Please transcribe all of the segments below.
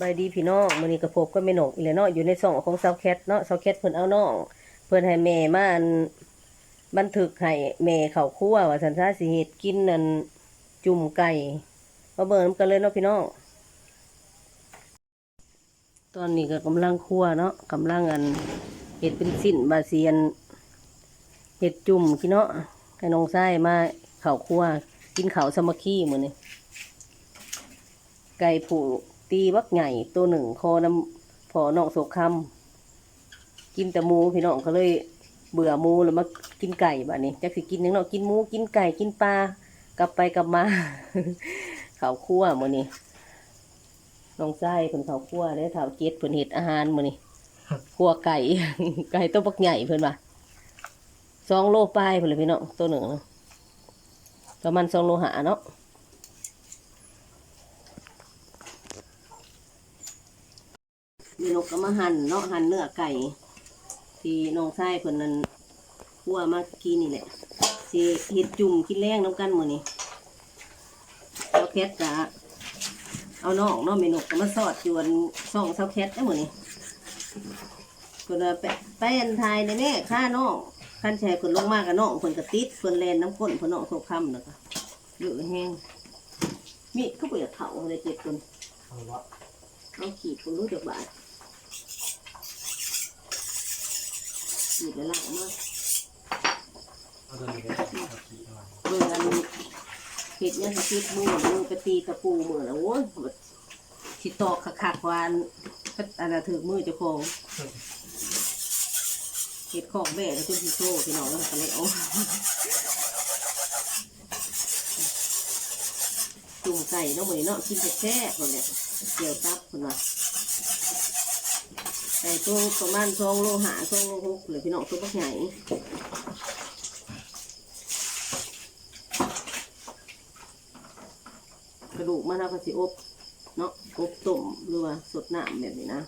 บายดีพี่น้องมื้อนี้ก็พบกับแม่นกอีแหละเนาะอยู่ในช่องของซาวแคทเนาะซาวแคทเพิ่นเอาน้องเพิ่นให้แม่มาอันบันทึกให้แม่เข้าครัวว่าซั่นซะสิเฮ็ดกินนั่นจุ่มไก่มาเบิ่งนกันเลยเนาะพี่น้องตอนนี้ก็กำลังครัวเนาะกำลังอันเฮ็ดเป็นสิ้นบาเซียนเฮ็ดจุ่มพี่เนาะให้น้องชายมาเข้าครัวกินข้าวสมัคคีมื้อนี้ไก่ผู ตีบักใหญ่ตัวหนึ่งคอน้ำพอนอกโศกคำกินแต่หมูพี่น้องก็เลยเบื่อหมูแล้วมากินไก่แบบนี้จักสิกินหยังเนาะกินหมูกินไก่กินปลากลับไปกลับมา เขาวคั่วมื้อนี้น้องไส้เพิ่นเขาวคั่วได้เถาเจ็ดเพิ่นเฮ็ดอาหารมื้อนี้คั่วไก่ ไก่ตัวบักใหญ่เพิ่นว่าสองโลปลายเพิ่นเลยพี่น้องตัวหนึ่งนะประมาณสองโลหาเนาะ มีนกก็มาหั่นเนาะหั่นเนื้อไก่ที่น้องชายเพิ่นนั้นคั่วมากินนี่แหละสิเฮ็ดจุ่มกินแรงน้ำกันมื้อนี้เซาแคทกะเอาน้องเนาะแม่นกก็มาสอดจวนซ่องเซาแคทได้อมื้อนี้เพิ่นว่าไปไปอันทายในแม่ค่าน้องคันแชร์เพิ่นลงมากับน้องเพิ่นก็ติดเพิ่นแลนน้ำก้นเพิ่นน้องโซค่ำแล้วก็เยอะแห้งมีดเขาบ่อยากเผาเลยเจ็บเพิ่นเอาวะเอาขีดเพิ่นรู้จักบาด ขีดแล้วล่างมาเอาตัวนี้ไปเอาขี้เอาไว้เบิ่งอันเห็ดเนี่ยคิดมือมือไปตีตะปูมือแล้วโอ้ยสิตอกขักๆวานอันน่ะถือมือเจ้าของเห็ดของแม่แล้วคุณพี่โซ่พี่น้องแล้วก็เลยเอาจุ่มไก่เนาะมื้อนี้เนาะกินแซ่บๆคนเนี่ยเกี่ยวตับคนว่า ไก่ตัวประมาณสองโลหาสองโลหกเลยพี่น้องตัวบักใหญ่กระดูกมันเราก็สิอบเนาะอบต้มหรือว่าสดน้ำแบบนี้นะ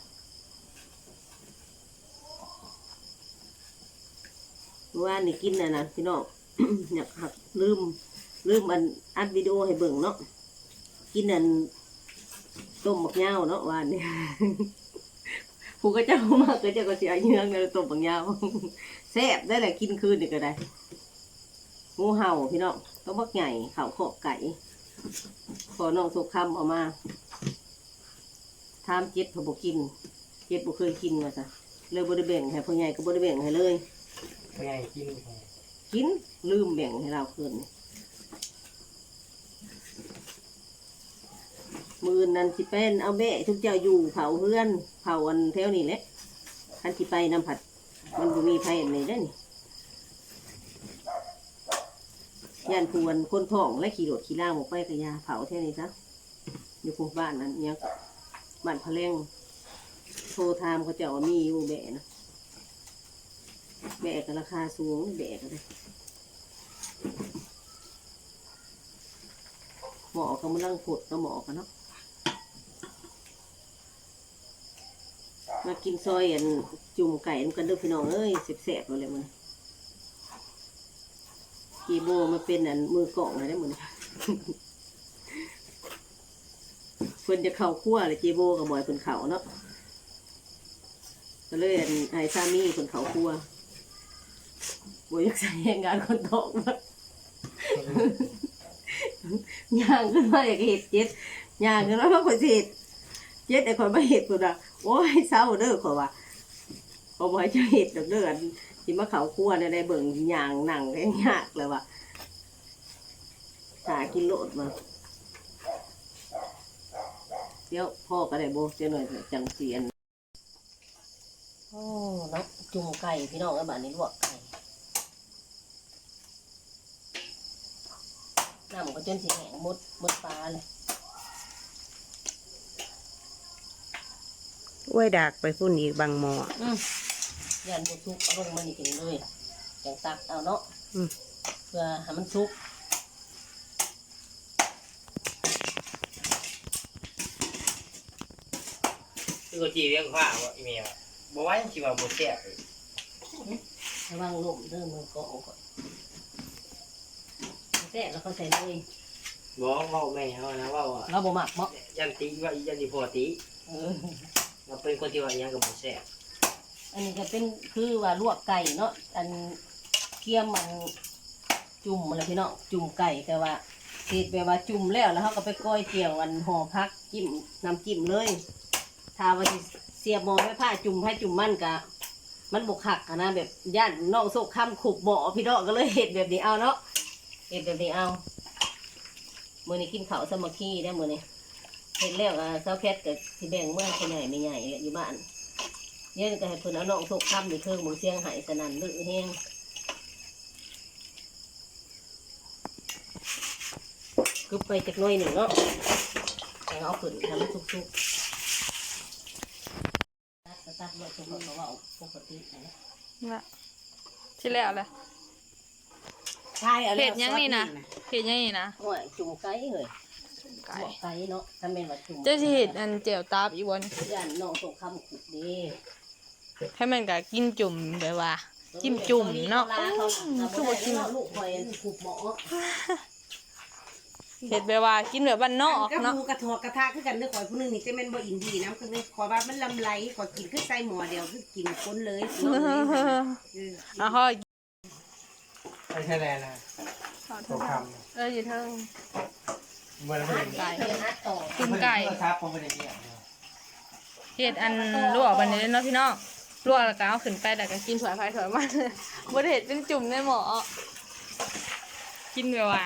เมื่อวานนี่กินนะนะพี่น้องอยากหักลืมลืมอันอัดวิดีโอให้เบิ่งเนาะกินอันต้มหมักย่าเนาะวานนี่ ผู้ก็เจ้ามากก็เจ้าก็เสียเยื้องเลยต้มหมักย่าวแซ่บได้แหละกินคืนนี่ก็ได้งูเห่าพี่น้องต้มบักใหญ่ข่าวขอกไก่ขอน้องสุกคำเออกมาทามเจ็ดเขาบอกกิน เจ็ดบ่เคยกินมาจ้ะเลยบ่ได้แบ่งให้พ่อใหญ่ก็บ่ได้แบ่งให้เลยไม่ไงกินไปกินลืมแบ่งให้เราคืน มือนั้นสิเป็นเอาแม่ทุกเจ้าอยู่เผาเพื่อนเผาอันแถวนี้แหละคันสิไปน้ำผัด มันบ่มีไผอันนี้ได้อนี่ย่านพวนคนท้องและขี่รถขี่ล่างออกไปกะยาเผาแท่นี้ซะอยู่พวกบ้านนั้นเนี่ยก็บ้านพะแรงโทรทามเขาเจ้าว่ามีอยู่แบะนะแบะก็ราคาสูงแบะก็ได้หมอก็มาลังผดก็หมอกันเนาะ มากินซอยอันจุ่มไก่นำกันเด้อพี่น้องเอ้ยแสบๆเลยมันกีโบมาเป็นอันมือกล่องอะไรได้หมดเพิ่นจะเข้าคั่วเลยเจโบกับบอยเพิ่นเข่าเนาะก็เลยอันไอ้ซามีเพิ่นเข่าคั่วบอยอยากใช้แรงงานคนท้องมาย่างขึ้นมาอยากเห็ดเจ็ดย่างขึ้นมาเพราะคนเห็ด เจ็ดไอ้คนมาเห็ดคนอะโอ้ยเศร้าเด้อคนว่าพอบอยจะเห็ดดอกเด้อนที่มาเขาคั่วได้ได้เบิ่งยางหนังได้ยากเลยว่ะหากินโลดมาเดี๋ยวพ่อก็ได้โบเจ้าหน่อยจังเสียนโอ้นาะจุ่มไก่พี่น้องไอ้บ้านนี้ลวกไก่น้ำก็จนสีแห้งมดมดปลาเลย อ้วยดากไปพุ่นอีกบางหมออืมยันบุทุกเอาลงมานี่กินเลยจังตักเอาเนาะอืมเพื่อให้มันสุกคือเขาจีเรียกว่าว่าอีเมลอะบอกว่ายังคิดว่าบ่แซ่บเลยระวังลมเริ่มมือก็เอาก่อนแซ่บแล้วเขาใส่เลยบอกเว่าแม่เขานะว่าว่าเราบ่หมักเนาะยันตีว่ายันดีพอตีเออ เราเป็นคนที่ว่าอิหยังกับบ่แซ่บอันนี้ก็เป็นคือว่าลวกไก่เนาะอันเคี่ยมมันจุ่มอะไรพี่เนาะจุ่มไก่แต่ว่าเฮ็ดแบบว่าจุ่มแล้วแล้วเขาก็ไปก้อยเจียวอันห่อพักจิ้มน้ำจิ้มเลยถ้าว่าสิเสียบหมอไว้ผ้าจุ่มให้จุ่มมันกะ มันบกหักอะนะแบบย่านนอกโซกคำขุบบ่อพี่เนาะก็เลยเห็ดแบบนี้เอาเนาะเห็ดแบบนี้เอามือนี้กินข้าวสมัคคีได้มือนี้ เห็ดแล้วอะเซาแคทกับที่แบ่งเมื่อคนใหญ่ไม่ใหญ่แหละอยู่บ้านเดี๋ยวนี้ก็ให้เพิ่นเอานอกโซกคำไปเครื่องมือเสียงใหายสนั่นลึกแห้งกึบไปจากหน้อยหนึ่งเนาะแต่เอาขึ้นทำให้สุกๆตัดก็ตัดไว้ตรงนี้ก็ว่าปกตินะน่ะที่แล้วแหละใช่อาเห็แล้วดยังนี่นะเห็ดยังนี่นะโอ้ยจุ่มไก่เลย ไก่หัวไก่เนาะถ้าเป็นว่าจุ่มเจ้าสิเห็ดอันเจียวตับอีกวันย่านน้องส่งคำขุดดีให้มันก็กินจุ่มแบบว่า จิ้มจุ่มเนาะวลเขาอืมเขาคือบ่บ่กิกินนลูกคอยขุดหมอเห็ดแบบว่ากินแบบบ้านนอกกับเนาะหมูกระทอกกระทะคือกันเด้อข่อยผู้หนึงนี่จะแม่นบ่อินดีนะคือขอยว่ามันลำไรขอยกินคือใส่หม้อเดียวคือกินคนเลยกินเลยเออเอาเขาไม่ใช่แลนะโทรคเอออยู่เทิงำ เหมือนเพิ่นไก่เป็นอัดต่อกินไก่โทรศัพท์ผมบ่ได้เกี่ยวเห็ดอันลวกบันนี้เนาะพี่น้องลวกแล้วก็เอาขึ้นไปแล้วก็กินถวยไฟถวยมันบ่ได้เห็ดเป็นจุ่มในหม้อกินแบบว่า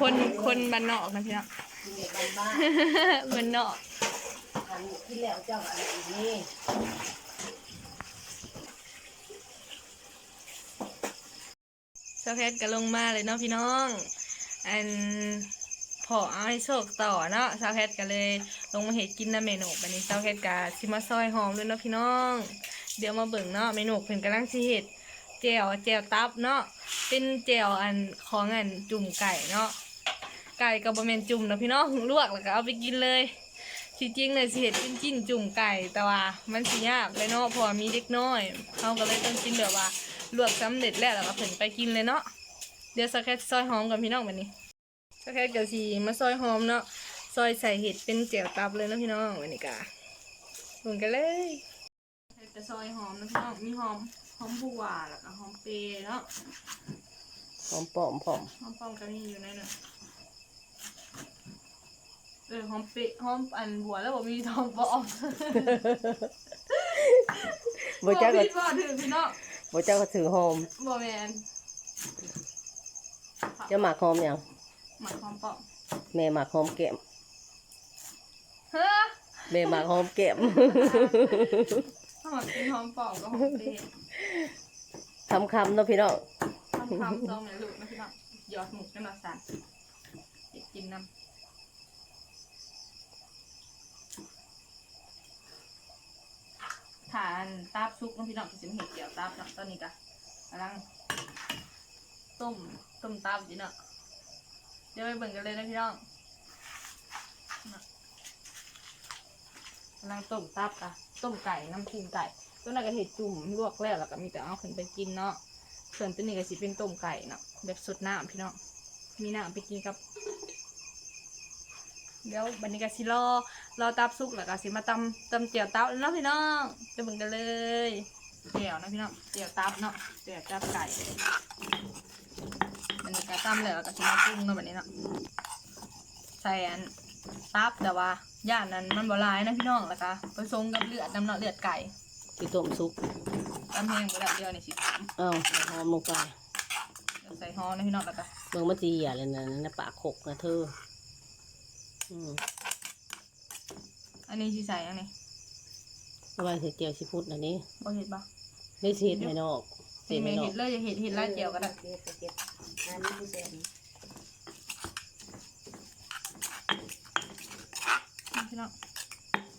คนคนบ้านนอกนะพี่น้องกินเด็กบ้านบ้านนอกๆอันที่แล้วเจ้าอะไรอีกนี่สาวเพชรก็ลงมาเลยเนาะพี่น้อง อัน พอเอาให้โชคต่อเนาะสาวเพชรก็เลยลงมาเห็ดกินนะเมนูบันนี้สาวเพชรก็ชิมาซอยหอมเลยเนาะพี่น้อง เดี๋ยวมาเบิ่งเนาะเมนูเพิ่นกำลังสิเห็ดแจ่วแจ่วตับเนาะเป็นแจ่วอันของอันจุ่มไก่เนาะไก่กับบะเมนจุ่มเนาะพี่น้องลวกแล้วก็เอาไปกินเลยที่จริงเลยสิเห็ดเป็นจิ้นจุ่มไก่แต่ว่ามันสิยากเลยเนาะพราะว่ามีเด็กน้อยเขาก็เลยต้องกินแบบว่าลวกสำเร็จแล้วแล้วก็เพิ่นไปกินเลยเนาะเดี๋ยวสักแค่ซอยหอมกับพี่น้องแบบนี้ สักแค่เดี๋ยวสีมาซอยหอมเนาะซอยใส่เห็ดเป็นเจียวตับเลยเนาะพี่น้องวันนี้กะลงกันเลยจะซอยหอมนะพี่น้องมีหอมหอมบัวแล้วก็หอมเปรย์เนาะหอมปอมผอมหอมปอมก็มีอยู่ในนั้นเออหอมเปรย์หอมอันบัวแล้วบอกมีทองปอมบ่เจ้าก็พี่บ่ถือพี่น้องบ่เจ้าก็ถือหอมบ่แมนเจะหมักหอมหยัง หมักหอมปอมแม่หมักหอมแก้มเฮ้อแม่หมักหอมแก้มถ้าหมักกินหอมปอมก็หอมเปรย์คำคำๆเนาะพี่น้องทำคำซองในลูกนะพี่น้องหยอดหมุกกันหน่อยสันเด็กกินน้ำฐานตาบซุกนะพี่น้องจะมีเห็ดเกี่ยวตาบเนาะตอนนี้กะกำลังต้มต้มตาบอยู่เนาะเดี๋ยวไปเบิ่งกันเลยนะพี่น้องกำลังต้มตับกะต้มไก่น้ำจิ้มไก่ตัวนั้นก็เห็ดจุ่มลวกแล้วแล้วก็มีแต่เอาขึ้นไปกินเนาะส่วนตัวนี้ก็สิเป็นต้มไก่เนาะแบบสดน้ำพี่น้องมีน้ำไปกินกับ เดี๋ยวบันนี้ก็สิรอรอตับสุกแล้วก็สิมาตำตำเจียวตับแล้วเนาะพี่น้องไปเบิ่งกันเลยเจียวนะพี่น้องเจียวตับเนาะเจียวตับไก่ บันนี้ก็ตำแล้วแล้วก็สิมาปรุงเนาะบันนี้เนาะใส่อันตับแต่ว่าย่านนั้นมันบ่หลายนะพี่น้องแล้วก็ผสมกับเลือดน้ำเนาะเลือดไก่ที่ต้มซุปตำแห้งบ่ได้เดียวนี่สิตำอ้าวหอมลงไปเดี๋ยวใส่ฮอนะพี่น้องแล้วก็เบิ่งมันสิเหี่ยเลยนะนะปากขกนะเธออืมอันนี้สิใส่อันนี้เอาไว้เสร็จเจียวสิพุดอันนี้บ่เห็ดบ่ได้เศษให้นอกเศสิษแม่ให้นอเห็กดเลยอย่าเห็ดเห็ดลาดเจียวก็ได้เก็บเก็บอั นนี้คือแซ่บพี่น้อง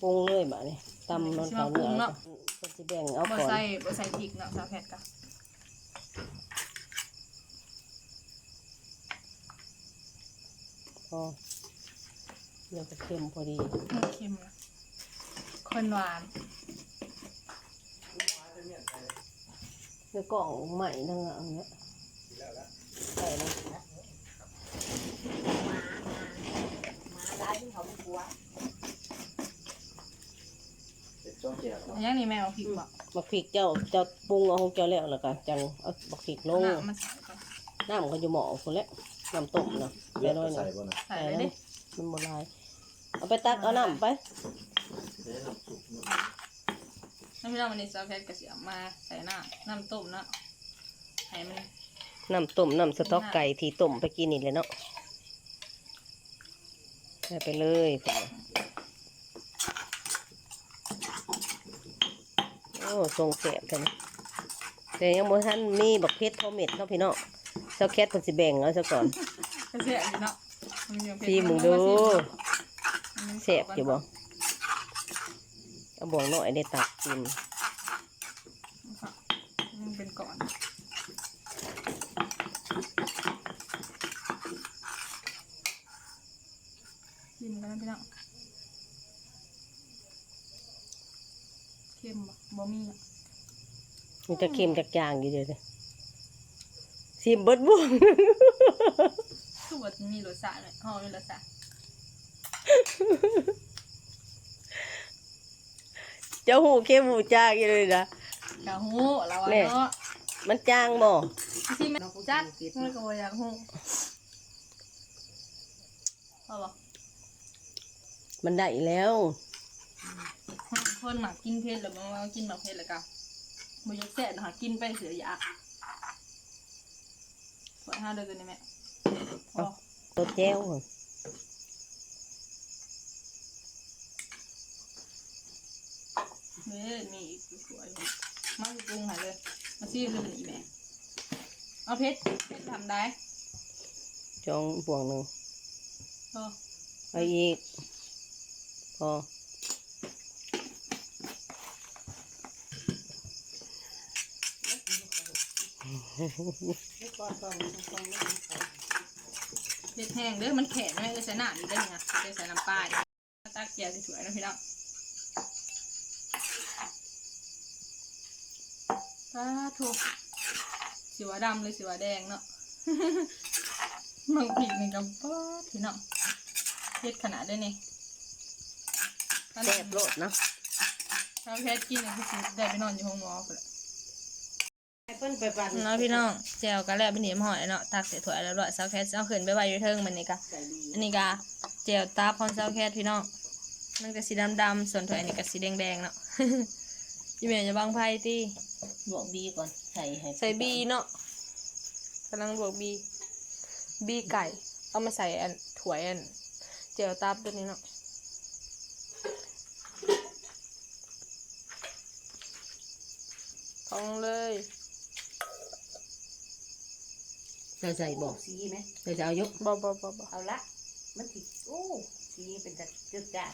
ปรุงเลยแบบนี้ตำนอนเขาเนื้อสิมาปรุงเนาะก็สิแบ่งเอาบ่ก่อนใส่บ่ใส่พริกเนาะสาวแพทกะพอเดี๋ยวก็เค็มพอดีมันเค็มนะคนหวานเนื้อกล่องใหม่ทั้งอันเนี้ยใส่เลยมาร้านที่เขาไม่กลัวต้องเจียวอัน ยังนี่แม่เอาพริกบอกบักพริกเจ้าเจ้าปรุงเอาของเจ้าแล้วแล้วก็จังเอาบักพริกลงน้ำมันใส่ก่อนน้ำก็อยู่หม้อคนละน้ำต้มเนาะเลือดน้อยๆใส่เนาะบ่นะใส่เลยดิมันโบราณเอาไปตักเอาน้ำไปเดี๋ยวน้ำซุปเนาะน้ำพี่น้องวันนี้ซอสเพชรกระเสียมมาใส่น้ำน้ำต้มเนาะให้มัน น้ำต้มน้ำสต๊อกไก่ที่ต้มไปกินนี่เลยเนาะใส่ไปเลยพุ่นน่ะโอ้ทรงแสบกันแต่ยังบ่ทันมีบักเพชรพอเม็ดเนาะพี่เนาะเจ้าแคทเพิ่นสิแบ่งเอาซะก่อนกระเสียมอยู่เนาะมันยังเผ็ดซีมึงดูมันแสบอยู่บ่เอาบ่วงหน่อยได้ตักกินมันเป็นก่อนชิมกันนะพี่น้องเค็มบ่บ่มีอะ มัน จะเค็มจากจางอยู่เดี๋ยวนี้ซิมเบิดบ่วงคือว่ามีรสชาติเลยหอมมีรสชาติเจ้าหูเข้มหูจางอยู่เลยนะกะหูเราอะแน่เนาะมันจางบ่ที่แม่จัดมันก็บ่อยากหูพอบ่มันได้แล้วคนหมักกินเผ็ดหรือบ่ว่ากินหมักเผ็ดแล้วก็ บ่อยากแซ่บนะคะกินไปเสียยาปวดห้าเดือนกันนี่แม่พอตัวแจ้วเฮ้ยมีอีกสวยๆอยู่มาสิปรุงให้เลย มาซีเลยมันอีแม่เอาเผ็ดเผ็ดทำได้จองบ่วงหนึ่งพอเอาอีกพอ เผ็ดแห้งเด้อมันแข็งแม่ก็ใส่น้ำอีกได้ไงจะใส่น้ำปลาดิตักเกี๊ยวสวยๆนะพี่น้องปลาถูกสีวาดำเลยสีวาแดงเนาะมังผิดหนึ่งกับป๊าดพี่น้องเผ็ดขนาดได้นี่แซ่บโลดเนาะถ้าเพชรกินเนี่ยคือสิได้ไปนอนอยู่ห้องหมอพุ่นแหละ ให้เพิ่นไปปั่นเนาะพี่น้องแจวก็แล้วเป็นเหนียมหอยเนาะตักเสียถ้วยแล้วด้วยซาวแคสเอาขึ้นไปไว้อยู่เทิงมันนี่กะใส่ดีอันนี้กะแจวตาพอนซาวแคสพี่น้องมันก็สีดำๆส่วนถ้วยอันนี้ก็สีแดงๆเนาะ ยี่เมย์จะบางไพ่ตีลวกบีก่อนใส่ให้ใส่บีเนาะกำลังบวกบี บีไก่ เอามาใส่อันถ้วยอันแจวตาตัวนี้เนาะท้องเลย ใส่ใส่บ่สีไหมใส่จะเอายกบอบอบอบเอาละ มันสิโอ้สีเป็นจัดจัดจ้า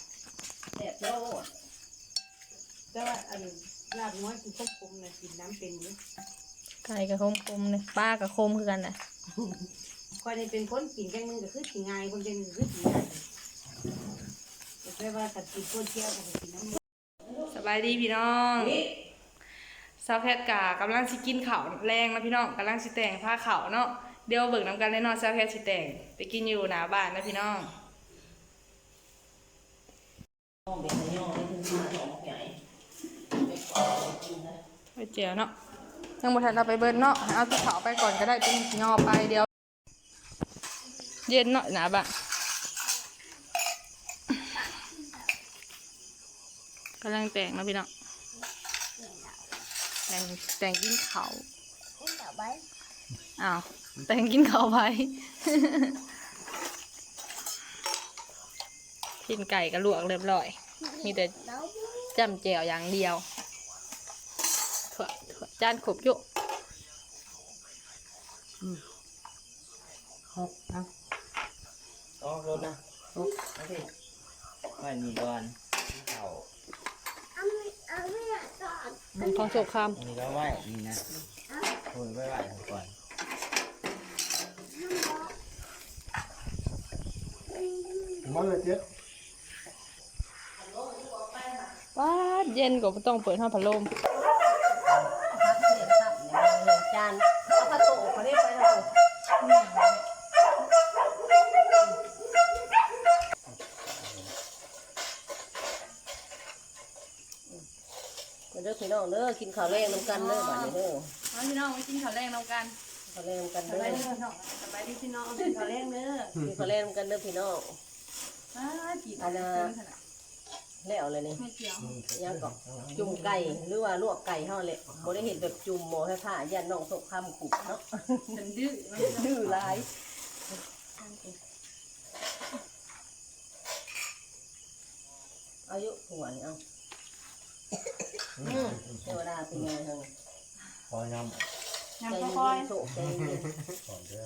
แซ่บโลดแต่ว่าอันลาบน้อยกินต้มกลมน่ะกินน้ำเป็นอยู่ไก่กับโคมคมเลยป้ากับโคมคือกันนะคอยนี่เป็นคนกินแกงนึงก็คือสิง่ายคนแกงนึงคือสิง่ายแต่ว่าถ้ากินโคตรเที่ยวก็ไปกินน้ำสบายดีพี่น้องซาวแพทกากำลังสิกินข้าวแรงนะพี่น้องกำลังสิแต่งผ้าขาวเนาะ เดี๋ยวเบิกน้ำกันแน่นอนซาวแพทสิแต่งไปกินอยู่หน้าบ้านนะพี่น้องต้องเป็นย่อให้ถึงมาสองใหญ่ไปเจียวเนาะยังบ่ทันเอาไปเบิร์นเนาะเอาตะขาวไปก่อนก็ได้เป็นยอไปเดี๋ยว เย็นเนาะหนาบ้านกำลังแต่งนะพี่น้องแต่งแต่งกินข้าวอ้าว แต่งกินข้าวไปกินไก่ก็ลวกเรียบร้อย มีแต่จำแจวอย่างเดียวถั่วถั่วจานขบอยุหกเอาออกรถนะหกโอเคไว้นี่ก่อนเข่าของโสคามอันนี้ก็ไหวนี่นะโอ้ยไหวไหวก่อน มันเลยเจ๊ว้าดเย็นกว่าบ่ต้องเปิดห้องพัดลมจานเอาผ้าโต๊ะเขาได้ไปแล้วเด้อพี่น้องเด้อกินข้าวแรงน้ำกันเด้อบัดนี้เด้อมาพี่น้องมากินข้าวแรงน้ำกันข้าวแรงน้ำกันสเด้อบายดีพี่น้องสบายดีพี่น้องเป็นข้าวแรงเด้อกินข้าวแรงน้ำกันเด้อพี่น้อง อ้าจีบอะไรเกินขนาดแล้วเลยนี่ไม่เกี่ยวยังก็จุ่มไก่หรือว่าลวกไก่เฮาแหละบ่ได้เห็นแบบจุ่มหมอให้ผ้ายันน้องตกคำขุบเนาะฉันดื้อมันดื้อหลายอายุหัวนี่เอาอืมเทวดาเป็นไงเฮงพอยใจยำเย็ข้าวคอยนๆโศกใจเย็นำก่อนเด้อ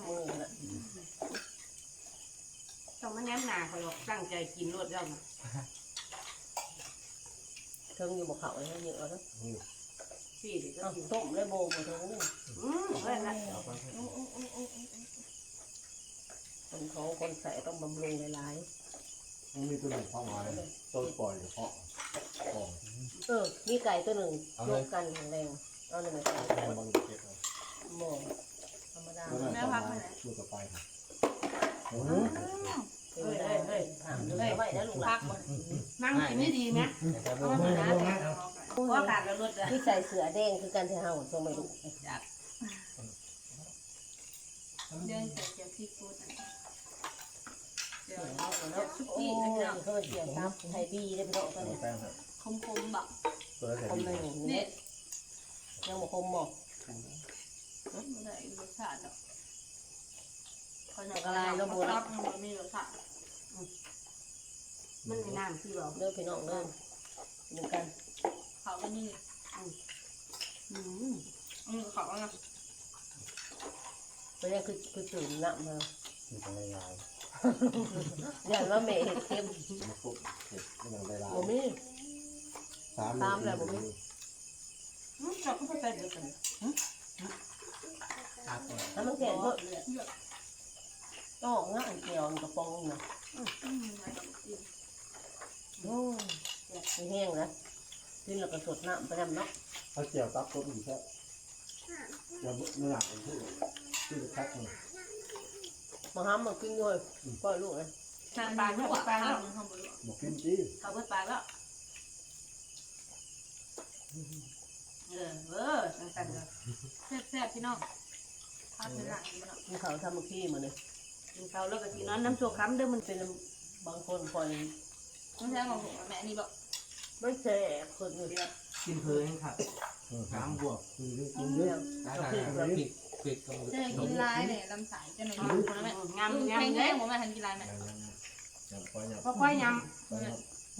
ๆมือละ ต้องมาแง้มหน้าคอยบอกตั้งใจกินรวดแล้วนะเทิงอยู่บ่เขาเลยเยอะแล้วพี่เดี๋ยวเอาจะกินต้มเลยโบบ่เทิงนึงอืมเพื่อนนะคนท้องคนใส่ต้องบำรุงหลายมันมีตัวหนึ่งเข้ามาต้นปล่อยเฉพาะก่อนๆเออมีไก่ตัวหนึ่งยกกันแข็งแรงเอาหนึ่งไก่แทนบางเก็บเลยหม้อธรรมดาตัวนั้นต่อมาตัวต่อไปครับโอ้โห เฮ้ยเฮ้ยเฮ้ยถามเลยไว้นะลูกหลานนั่งกินไม่ดีนะเพราะว่าขาดแล้วรถอะที่ใส่เสือแดงคือการที่เฮาทรงไม่รู้เดินเกี่ยวเกี่ยวซีฟู้ดเดี๋ยวโอ้ยเฮ้ยเสียซับไทยบีได้ไปดอกตอนนี้คมคมๆแบบตัวละแสนคมดีหนึ่งเนี่เนี่ยยังบ่คมหมอกไม่ได้รสชาติหรอก เขาจะกระลายแล้วโบรัรับบมันมีรสชาติมันในน้ำที่เราเด้อพี่น้องเด้อเหมือนกันเขาก็นี่อืมอืมเขาก็นะเพราะนี่คือคือตื่นน้ำมามีทั้งลายอย่างว่าเมย์เห็ดเค็มมาปุ๊บเห็ดไม่ยังได้ลายบ่มีสามตามแล้วบ่มีอืมเราก็ไปเป็นเดียวกันถ้ามันแข็งก็ ก็ง่ายเกี่ยวกระป๋องนะอืมไม่ต้องกินโอ้ยไม่แห้งนะกินแล้วก็สดน้ำไปนำเนาะถ้าเกี่ยวตับต้นอยู่แค่จะเนื้อหนังเป็นที่ที่จะแพ็คเลยมาห้ามมากินด้วยปล่อยลูกเลยทางปลาหัวปลาแล้วทำบริวารบอกกินจี้เขาเบิดปลาแล้วเออเออตั้งแต่เลยแซ่บๆพี่น้องทานเป็นหลังมันอะกินข้าวทำมาขี้มาเลย กินข้าวแล้วก็กินน้ำน้ำโชคค้ำเด้อมันเป็นบางคนปล่อยต้องใช้ของผมแม่นี่บอกไม่แซ่บคนอยู่เนี่ยกินเพลินครับสามบวกคือกินเยเรื่อะองตาก็ตาคือแบบปิดปิดตรงจะกินลายเนี่ยลำสายจะหน่อยคนละแม่งามลูกงามแข็งเลแรยงผมแม่ทันกินลายแม่อย่างนั้นอย่างปล่อยอย่างค่อยๆยอย่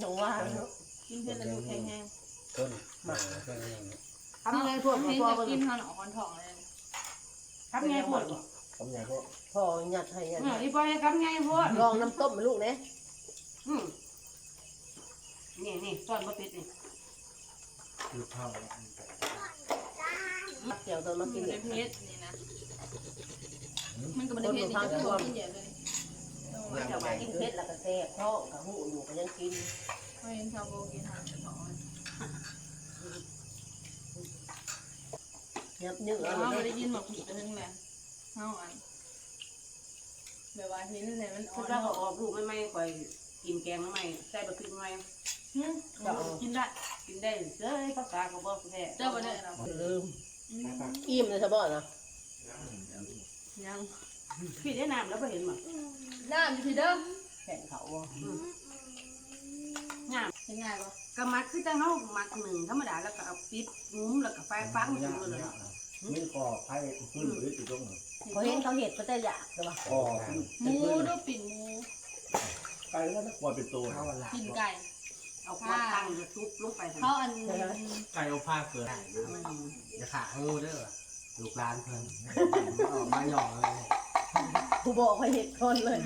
างว่าเนาะกินเพื่อนแล้วลูกแข็งแรงต้นหมาต้นยังำทำไงพวกเห็นพ่อจะเบิ่งกินทอนออกคอนทองเลยทำไงพวก ทำอย่างก็พอหยัดให้หยัดเออที่พ่อให้ทำไงพวกลองน้ำต้มมาลูกเนี่ยอืมนี่นี่ตอนบ่ติดนี่คือข้าวเกี่ยวตอนมากินในเนี่ยเพชรนี่นะมันก็ไม่ได้เพชรนี่ก็ตัวกินเยอะเลยจะมากินเผ็ดแล้วก็แซ่บเพราะกับหูอยู่ก็ยังกินไม่เห็นชาวโบกินทานจะถอนยับยืดเราเอาไม่เลได้ยยินบอกผิดเรื่องแหละ เฮาอันแบบว่าเห็นเลยมันอ่อคือนเราก็ออกลูกไม่ไม่ค่อยกินแกงไม่ใส่บะพริกไม่กินได้กินได้เจ้ยภาษาก็บ่แท้เจ้าบ่ได้นะลืมอิ่มเลยสะบอนะยังพี่ได้น้ำแล้วบ่เห็นบ่น้ำอยู่ที่เดิมแข่งเขาบ่น้เป็นไงบ่ำก็มัดคือจังเฮามัดหนึ่งธรรมดาแล้วก็เอาปิดงุ้มแล้วก็ไฟฟังยาอยู่เลยกไม่คอไพ่ขึ้นหรือติดตรงไหนพอเห็นเขาเห็ดก็จะอยากใช่ปะคอขึ้นหมูด้วยปิ่นหมูไก่แล้วนะกลัวเป็นตัวข้าวละกินไก่เอาควาตั้งแล้วทุบลงไปทั้งเขาอันไก่เอาผ้าเกิดจะขางูเด้อลูกหลานเพิ่นออกมาหยอกเลยผู้บอกเขาเห็ดคนเลย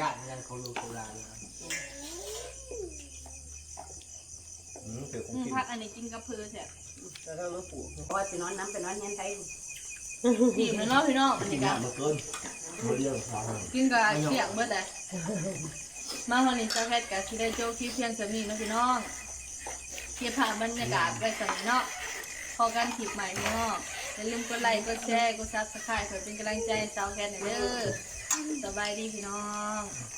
ญาติยังเขาลูกหลานอืมถือของอืมกินพักอันนี้กินกับเพื่อแซ่บ แล้วก็มาปลูกเพราะว่าสินอนน้ำไปนอนเย็นไทยอิ่มแล้วเนาะพี่น้องบรรกินยากาศมากเกินมาเรียกสาวกินกับเสียงเบิดเลยมาวันนี้เจ้าแพทย์กับที่ได้โจ๊กที่เพียงสามีเนาะพี่น้องเก็บภาพบรรยากาศไว้สำหรับเนาะพอกันคลิปใหม่พี่น้องอย่าลืมกดไลค์กดแชร์กดซับสไครต์เพื่อเป็นกำลังใจให้สาวแคทหน่อยเด้อสบายดีพี่น้อง